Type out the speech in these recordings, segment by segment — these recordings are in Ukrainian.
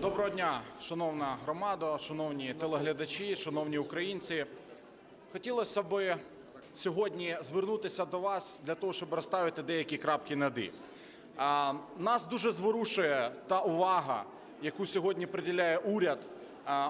Доброго дня, шановна громада, шановні телеглядачі, шановні українці. Хотілося б сьогодні звернутися до вас для того, щоб розставити деякі крапки на «і». Нас дуже зворушує та увага, яку сьогодні приділяє уряд.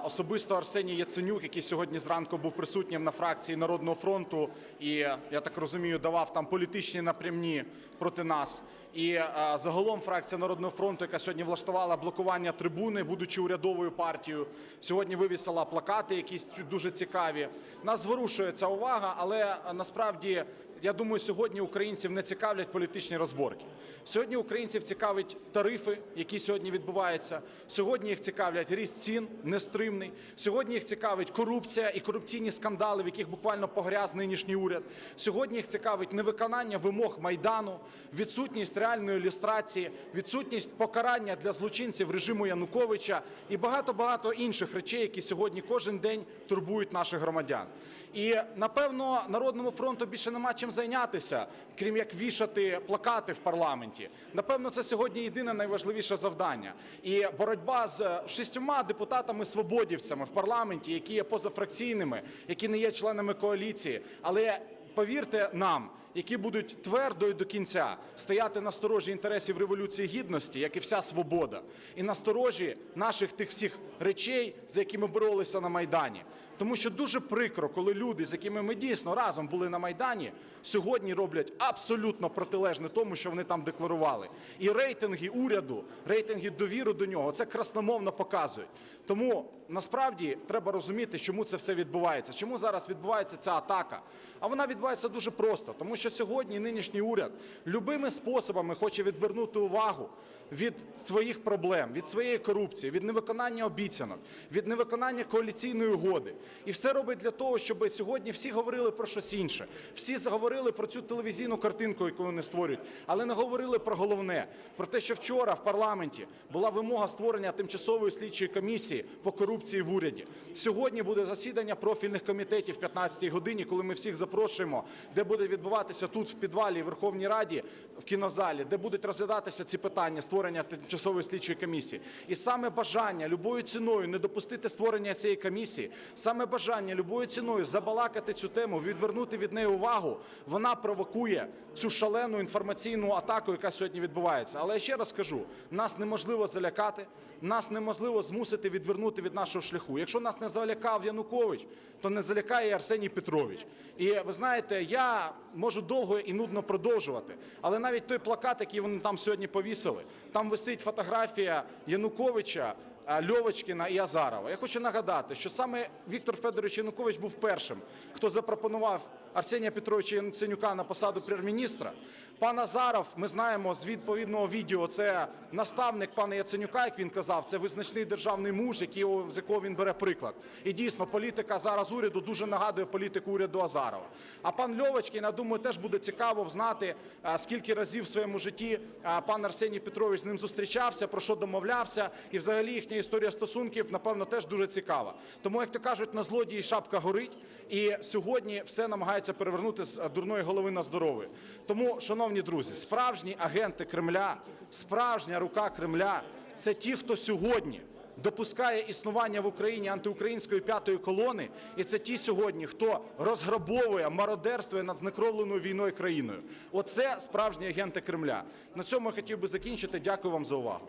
Особисто Арсеній Яценюк, який сьогодні зранку був присутнім на фракції Народного фронту, і я так розумію, давав там політичні напрямні проти нас. І загалом фракція Народного фронту, яка сьогодні влаштувала блокування трибуни, будучи урядовою партією, сьогодні вивісила плакати, якісь дуже цікаві. Нас зворушує ця увага, але насправді я думаю, сьогодні українців не цікавлять політичні розборки. Сьогодні українців цікавить тарифи, які сьогодні відбуваються. Сьогодні їх цікавлять ріст цін нестримний. Сьогодні їх цікавить корупція і корупційні скандали, в яких буквально погряз нинішній уряд. Сьогодні їх цікавить невиконання вимог майдану, відсутність реальної ілюстрації, відсутність покарання для злочинців режиму Януковича і багато багато інших речей, які сьогодні кожен день турбують наших громадян. І напевно народному фронту більше нема чим зайнятися, крім як вішати плакати в парламенті. Напевно, це сьогодні єдине найважливіше завдання. І боротьба з шістьома депутатами-свободівцями в парламенті, які є позафракційними, які не є членами коаліції, але повірте нам, які будуть твердо і до кінця стояти на сторожі інтересів революції гідності, як і вся свобода, і на сторожі наших тих всіх речей, за які ми боролися на майдані. Тому що дуже прикро, коли люди, з якими ми дійсно разом були на майдані, сьогодні роблять абсолютно протилежне тому, що вони там декларували. І рейтинги уряду, рейтинги довіри до нього це красномовно показують. Тому насправді треба розуміти, чому це все відбувається. Чому зараз відбувається ця атака? А вона відбувається дуже просто, тому що сьогодні нинішній уряд любими способами хоче відвернути увагу від своїх проблем, від своєї корупції, від невиконання обіцянок, від невиконання коаліційної угоди. І все робить для того, щоб сьогодні всі говорили про щось інше. Всі заговорили про цю телевізійну картинку, яку вони створюють, але не говорили про головне, про те, що вчора в парламенті була вимога створення тимчасової слідчої комісії по корупції в уряді. Сьогодні буде засідання профільних комітетів в 15-й годині, коли ми всіх запрошуємо, де буде відбуватися тут в підвалі Верховній Раді в кінозалі, де будуть розглядатися ці питання створення тимчасової слідчої комісії. І саме бажання любою ціною не допустити створення цієї комісії, саме бажання любою ціною забалакати цю тему, відвернути від неї увагу, вона провокує цю шалену інформаційну атаку, яка сьогодні відбувається. Але я ще раз кажу: нас неможливо залякати, нас неможливо змусити відвернути від нашого шляху. Якщо нас не залякав Янукович, то не залякає Арсеній Петрович. І ви знаєте, я можу довго і нудно продовжувати, але навіть той плакат, який вони там сьогодні повісили, там висить фотографія Януковича. а, Льовочкіна і Азарова. Я хочу нагадати, що саме Віктор Федорович Янукович був першим, хто запропонував Арсенія Петровича Яценюка на посаду прем'єр-міністра. Пан Азаров, ми знаємо з відповідного відео, це наставник пана Яценюка, як він казав, це визначний державний муж, який, з якого він бере приклад. І дійсно, політика зараз уряду дуже нагадує політику уряду Азарова. А пан Льовочкін, я думаю, теж буде цікаво знати, скільки разів в своєму житті пан Арсеній Петрович з ним зустрічався, про що домовлявся, і взагалі їхня історія стосунків, напевно, теж дуже цікава. Тому, як то кажуть, на злодії шапка горить, і сьогодні все намагається перевернути з дурної голови на здоров'я. Тому, шановні друзі, справжні агенти Кремля, справжня рука Кремля це ті, хто сьогодні. Допускає існування в Україні антиукраїнської п'ятої колони, і це ті сьогодні, хто розграбовує, мародерствує над знекровленою війною країною. Оце справжні агенти Кремля. На цьому я хотів би закінчити. Дякую вам за увагу.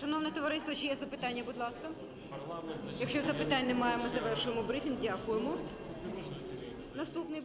Шановне товариство, чи є запитання, будь ласка? Якщо запитань немає, ми завершуємо брифінг. Дякуємо. Наступний.